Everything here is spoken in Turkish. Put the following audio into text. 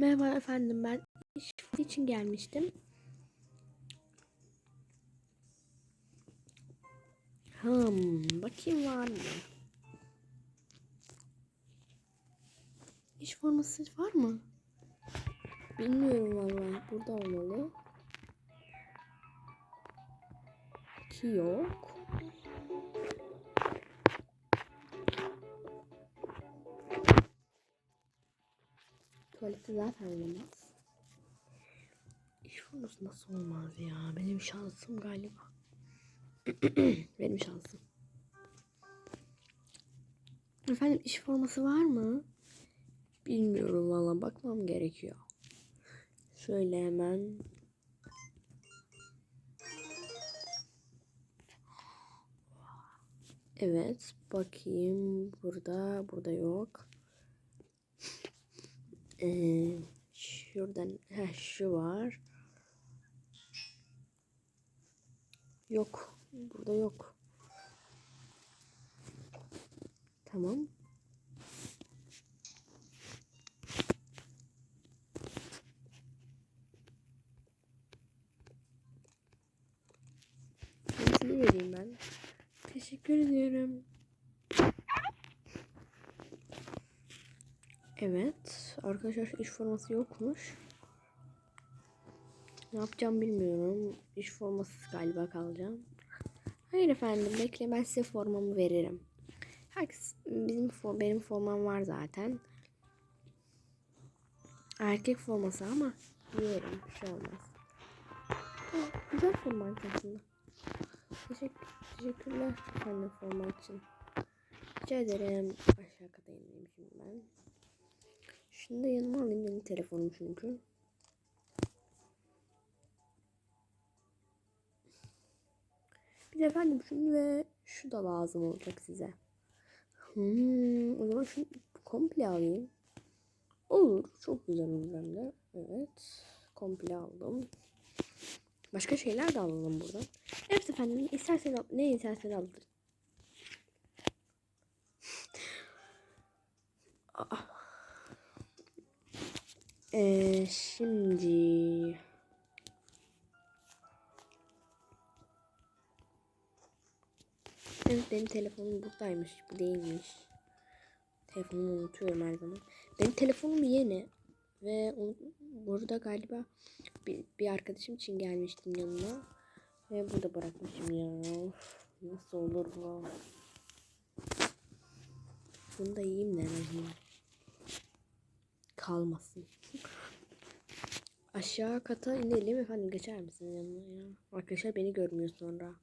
Merhaba efendim ben iş için gelmiştim. Hmm, bakayım var mı? İş forması var mı? Bilmiyorum vallahi. Burada olmalı. Ki yok. Tuvalette zaten olamaz. İş forması nasıl olmaz ya? Benim şansım galiba. Benim şansım. Efendim iş forması var mı? Bilmiyorum valla bakmam gerekiyor. Şöyle hemen Evet bakayım burada burada yok. Şuradan heh, şu var. Yok. Burada yok. Tamam. Yenisini vereyim ben. Teşekkür ediyorum. Evet. Arkadaşlar iş forması yokmuş. Ne yapacağım bilmiyorum. İş formasız galiba kalacağım. Hayır efendim bekle ben size formamı veririm. Herkes bizim benim formam var zaten. Erkek forması ama giyerim bir şey olmaz. Ha, güzel forma aslında. Teşekkür, teşekkürler efendim forma için. Rica ederim. Aşağı ben. Da yanıma alayım benim telefonum çünkü. Bir de efendim şunu ve şu da lazım olacak size. Hmm, o zaman şunu komple alayım. Olur. Çok güzel olur hem de. Evet. Komple aldım. Başka şeyler de alalım buradan. Evet efendim. İstersen al, ne istersen al. Aa. Ee, şimdi Evet benim telefonum buradaymış. Bu değilmiş. Telefonumu unutuyorum her zaman. Benim telefonum yeni. Ve burada galiba bir, bir arkadaşım için gelmiştim yanına. Ve burada bırakmışım ya. Nasıl olur bu? Bunu da yiyeyim de en. Kalmasın. Aşağı kata inelim efendim. Geçer misin yanına ya? Arkadaşlar beni görmüyor sonra.